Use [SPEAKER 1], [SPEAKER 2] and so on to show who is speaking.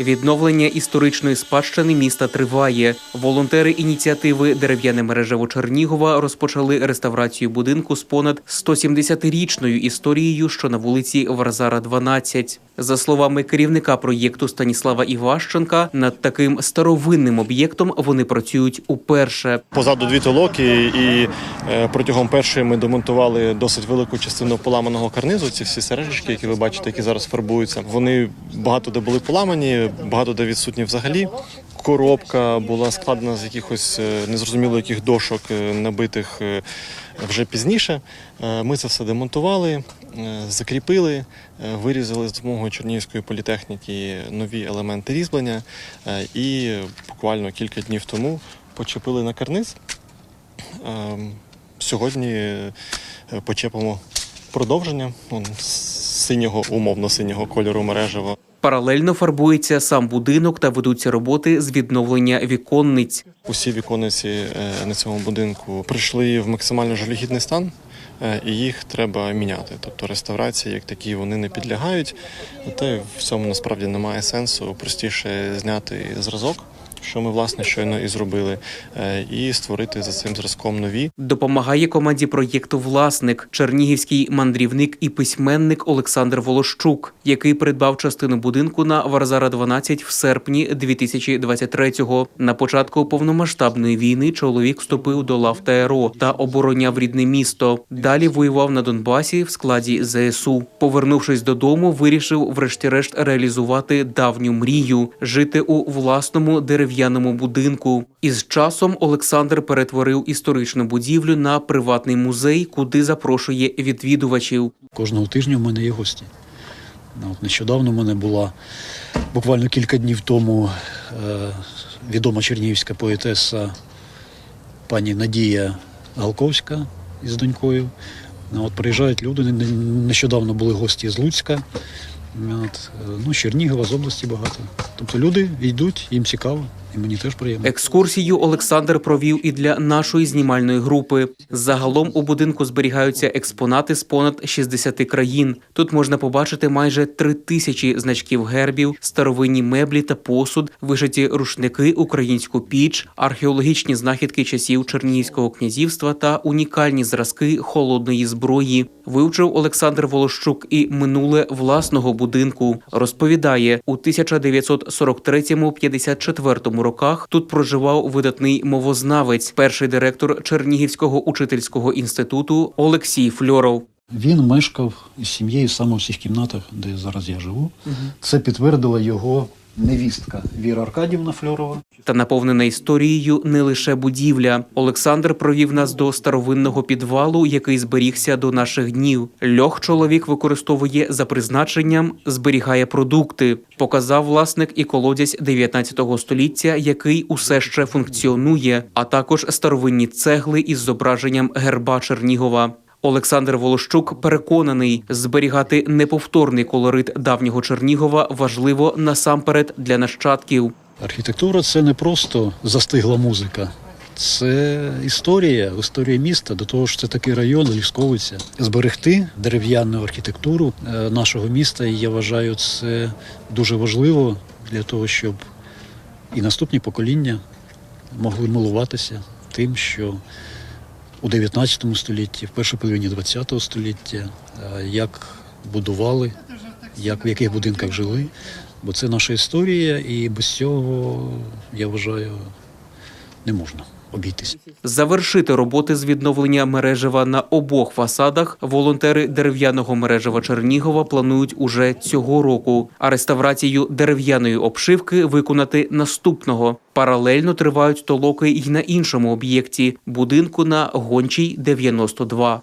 [SPEAKER 1] Відновлення історичної спадщини міста триває. Волонтери ініціативи Дерев'яне мережево Чернігова розпочали реставрацію будинку з понад 170-річною історією, що на вулиці Варзара, 12. За словами керівника проєкту Станіслава Іващенка, над таким старовинним об'єктом вони працюють уперше.
[SPEAKER 2] Позаду дві толоки, і е, протягом першої ми демонтували досить велику частину поламаного карнизу. Ці всі сережечки, які ви бачите, які зараз фарбуються. Вони багато де були поламані, багато де відсутні взагалі. Коробка була складена з якихось е, незрозуміло яких дошок, е, набитих е, вже пізніше. Ми це все демонтували, закріпили, вирізали з допомогою Чернігівської політехніки нові елементи різьблення і буквально кілька днів тому почепили на карниз. Ем, Сьогодні почепимо продовження синього, умовно синього кольору мережево.
[SPEAKER 1] Паралельно фарбується сам будинок та ведуться роботи з відновлення віконниць.
[SPEAKER 2] Усі віконниці е, на цьому будинку прийшли в максимально жалюгідний стан, е, і їх треба міняти. Тобто реставрації, як такі, вони не підлягають. Та в цьому насправді немає сенсу. Простіше зняти зразок, що ми власне щойно і зробили, е, і створити за цим зразком нові.
[SPEAKER 1] Допомагає команді проєкту власник, чернігівський мандрівник і письменник Олександр Волощук, який придбав частину будинку на Варзара 12 в серпні 2023-го. На початку повномасштабної війни чоловік вступив до лав ТРО та обороняв рідне місто. Далі воював на Донбасі в складі ЗСУ. Повернувшись додому, вирішив врешті-решт реалізувати давню мрію жити у власному дерев'яному будинку. Із часом Олександр перетворив історичну будівлю на приватний музей, куди запрошує відвідувачів.
[SPEAKER 3] Кожного тижня в мене є гості. Ну, нещодавно в мене була буквально кілька днів тому е, відома чернігівська поетеса пані Надія Галковська із донькою. Ну, От приїжджають люди. не- не- Нещодавно були гості з Луцька. От, е, ну, Чернігова, з області багато. Тобто люди йдуть, їм цікаво, і мені теж приємно.
[SPEAKER 1] Екскурсію Олександр провів і для нашої знімальної групи. Загалом у будинку зберігаються експонати з понад 60 країн. Тут можна побачити майже три тисячі значків гербів, старовинні меблі та посуд, вишиті рушники, українську піч, археологічні знахідки часів Чернігівського князівства та унікальні зразки холодної зброї. Вивчив Олександр Волощук і минуле власного будинку. Розповідає, у 1943-54 роках тут проживав видатний мовознавець, перший директор Чернігівського учительського інституту Олексій Фльоров.
[SPEAKER 3] Він мешкав із сім'єю саме в всіх кімнатах, де зараз я живу. Це підтвердила його невістка Віра Аркадівна Фльорова.
[SPEAKER 1] Та наповнена історією не лише будівля. Олександр провів нас до старовинного підвалу, який зберігся до наших днів. Льох чоловік використовує за призначенням, зберігає продукти. Показав власник і колодязь 19 століття, який усе ще функціонує, а також старовинні цегли із зображенням герба Чернігова. Олександр Волощук переконаний, зберігати неповторний колорит давнього Чернігова важливо насамперед для нащадків.
[SPEAKER 3] Архітектура це не просто застигла музика. Це історія, історія міста. До того ж, це такий район, Лісковиця. Зберегти дерев'яну архітектуру е, нашого міста, і я вважаю, це дуже важливо для того, щоб і наступні покоління могли милуватися тим, що у 19 столітті, в першій половині 20 століття, е, як будували, як в яких будинках жили. Бо це наша історія, і без цього, я вважаю, не можна обійтися.
[SPEAKER 1] Завершити роботи з відновлення мережева на обох фасадах волонтери дерев'яного мережева Чернігова планують уже цього року. А реставрацію дерев'яної обшивки виконати наступного. Паралельно тривають толоки й на іншому об'єкті будинку на гончій 92.